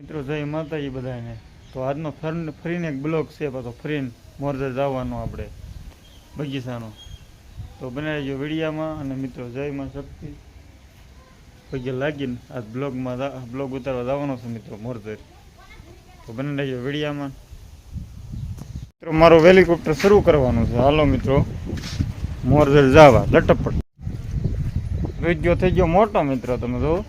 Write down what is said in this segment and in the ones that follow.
મિત્રો, જય માતાજી બધાને. તો આજનો ફર- ફરીને એક બ્લોગ છે પાછો, ફરીને મોરદર જવાનો આપણે, બગીચાનો. તો બનાવી જો વિડીયામાં, અને મિત્રો, જય માં શક્તિ. પગે લાગીને આજ બ્લોગમાં બ્લોગ ઉતારવા જવાનો છે મિત્રો મોરદર તો બને રહેજો વિડીયામાં. મિત્રો, મારો હેલિકોપ્ટર શરૂ કરવાનું છે. હાલો મિત્રો મોરજર જવા, લટપટ. વીડિયો થઈ ગયો મોટો, મિત્રો, તમે જો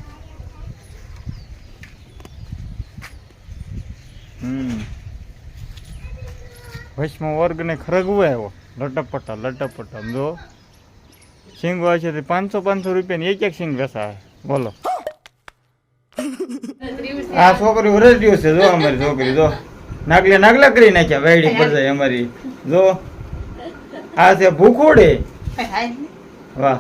હમ. વચમાં વર્ગને ખરગવું આવ્યો. લટપટા લટપટા. જો સિંગ હોય છે તે પાંચસો પાંચસો રૂપિયાની એક એક સિંગ બેસા બોલો. આ છોકરી વરસ દિવસ છે જો અમારી છોકરી જો. નાગલે નાગલા કરી નાખ્યા વેડી પર જાય અમારી. જો. આ છે ભૂખોડે. વાહ.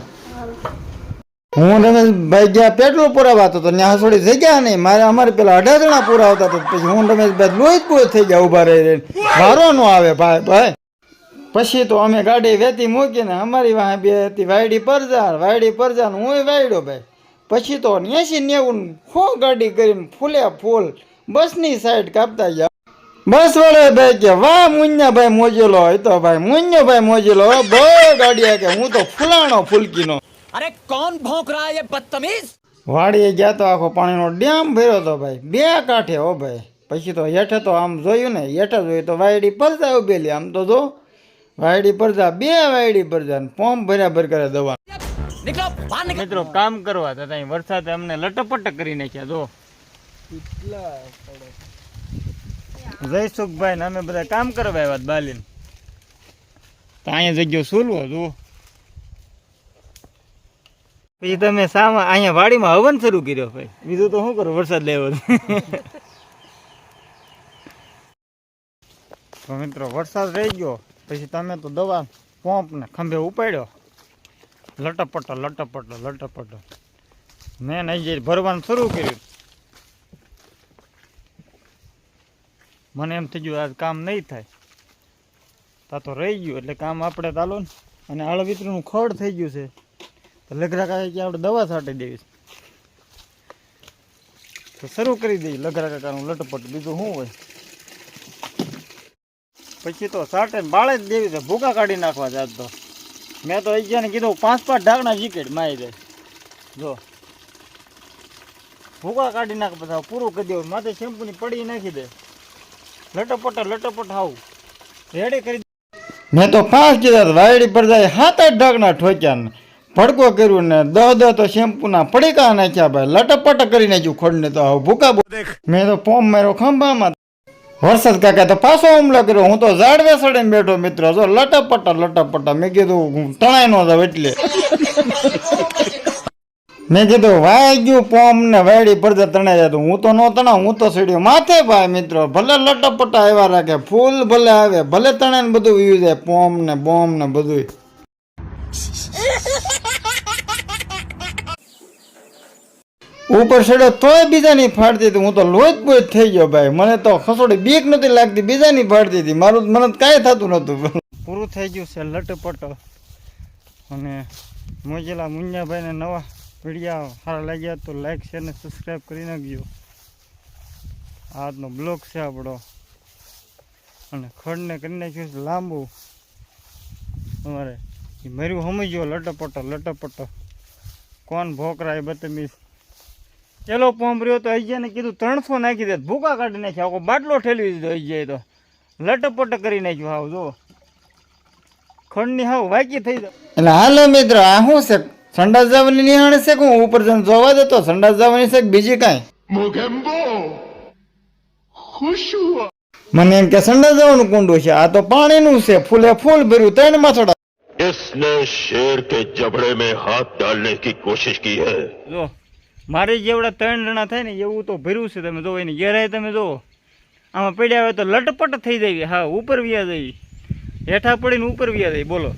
હું રમેશભાઈ ગયા પેટ્રોલ પુરાવાતો હતો ત્યાં થોડી જગ્યા નહીં મારે અમારે પેલા અઢાર જણા પુરાવતા હતા, પછી હું રમેશભાઈ લોહી પૂરો થઈ ગયા ઊભા રહી વારો નો આવે ભાઈ ભાઈ. પછી તો અમે ગાડી વેતી મૂકીને અમારી વાહે બે હતી, વાયડી પરજાર વાયડી પરજાર હું વાયડો ભાઈ. પછી તો એસી નેવું હો ગાડી કરીને ફૂલે ફૂલ, બસની સાઈડ કાપતા ગયા. બસ વાળા ભાઈ કે, વાહ મુન્યા ભાઈ મોજેલો. હોય તો ભાઈ મુન્યો ભાઈ મોજેલો. બહુ ગાડી કે હું તો ફૂલાણો ફૂલકીનો. અરે કોણ ભોંક રહા હે બદતમીઝ? વાડીએ ગયા તો આખો પાણીનો ડેમ ભર્યો તો ભાઈ બે કાંઠે ઓ ભાઈ. પછી તો હેઠે તો આમ જોયું ને હેઠે જોયું તો વાયડી પરજા ઉભેલી આમ તો જો. વાયડી પરજા બે વાયડી પરજા પોમ ભર્યા ભર કરે દવા. નીકળો બહાર નીકળો. મિત્રો કામ કરવા તો ત્યાં વરસાદ અમને લટપટ કરી નાખ્યા જો. જય જયસુખભાઈ ને અમે બધા કામ કરવા આવ્યા બાલીન. ત્યાં જગ્યો સુલવો જુઓ પછી તમે સામા અહીંયા વાડીમાં હવન શરૂ કર્યો ભાઈ. બીજું તો શું કરો? વરસાદ લેવો તો મિત્રો, વરસાદ રહી ગયો. પછી તમે તો દવા, પંપ ને ખંભે ઉપાડ્યો. લટપટો લટપટો લટપટો. મેં નહીં જઈ ભરવાનું શરૂ કર્યું. મને એમ થઈ ગયું આજ કામ નહીં થાય. તા તો રહી ગયું, એટલે કામ આપણે ચાલો ને. અને આળવિત્રનું ખડ થઈ ગયું છે. લગરા કાકા આપણે દવા છાંટી દેવી તો શરૂ કરી દઈએ લગરા કાકાનું લટપટ. બીજું શું હોય? પછી તો ને બાળે જ દેવી છે. ભૂકા કાઢી નાખવા જાત તો. મેં તો અગિયાર કીધું, પાંચ પાંચ ઢાકણા જીકેટ મારી દે. જો. ભૂકા કાઢી નાખ બધા, પૂરું કરી દેવું માથે શેમ્પૂની પડી નાખી દે. લટપટ લટપટ આવું રેડી કરી મેં તો પાંચ કીધા વાયડી પર જાય, સાત આઠ ઢાકણા ઠોક્યા ભડકો કર્યું ને દહ દહ તો શેમ્પૂના પડીકા નાખ્યા ભાઈ. લટપટ કરી નાખ્યું ખોડને તો હાવ ભૂકા મેં તો પોમ માર્યો ખંભામાં. વરસાદ કાકા તો પાછો હુમલો કર્યો. હું તો ઝાડવે સડે બેઠો મિત્રો. જો લટપટ લટપટ. મેં કીધું તણાય નો જાવ એટલે. મેં કીધું વાય ગયું પોમ ને વાયડી પડદે તણાઈ જતું હું તો નો તણાવ હું તો સીડ્યો. માથે ભાઈ મિત્રો ભલે લટપટા આવ્યા રાખે ફૂલ ભલે આવે ભલે તણાઈ ને બધું વી જાય પોમ ને બોમ ને બધું ઉપર ચડ્યો તોય બીજાની ફાડતી હતી. હું તો લોજ બોજ થઈ ગયો ભાઈ. મને તો ખસોડી બીક નથી લાગતી. બીજાની ફાડતી હતી. મારું મને કાંઈ થતું નહોતું. પૂરું થઈ ગયું છે લટપટ. અને મોજેલા મુંજાભાઈને નવા વિડીયા સારા લાગ્યા તો લાઈક શેર ને સબસ્ક્રાઈબ કરી નાખજો. આજનો બ્લોગ છે આપણો. અને ખડને કરી નાખ્યું છે લાંબુ. તમારે મર્યું સમજ્યો, લટપટો લટપટો. કોણ ભોકરા એ બતમીઝ ચલો પંપ રહ્યો તો અજ્યાને કીધું ત્રણસો નાખી દે ભૂકા કાઢી નાખ્યા આખો બાટલો ઠેલવી દીધો અજ્યાએ તો લટપટ કરી નાખ્યું હાવ જો ખંડની હાવ વાકી થઈ જાય એટલે હાલો મિત્ર આ શું છે સંડાસ જવાની નિહાળે છે કે હું ઉપર જઈને જોવા દેતો સંડાસ જવાની છે કે બીજી કાંઈ મને એમ કે સંડાસ જવાનું કુંડું છે આ તો પાણીનું છે ફૂલે ફૂલ ભર્યું ત્રણ માથોડા इसने शेर के जबड़े में हाथ डालने की कोशिश की है જો મારી જેવડા ત્રણ જણા થાય ને, એવું તો ભર્યું છે તમે જો એની ગેરાઈ તમે જુઓ આમાં પડ્યા હોય તો લટપટ થઈ જાય હા, ઉપર વ્યા જાય હેઠા પડીને ઉપર વ્યા જાય બોલો.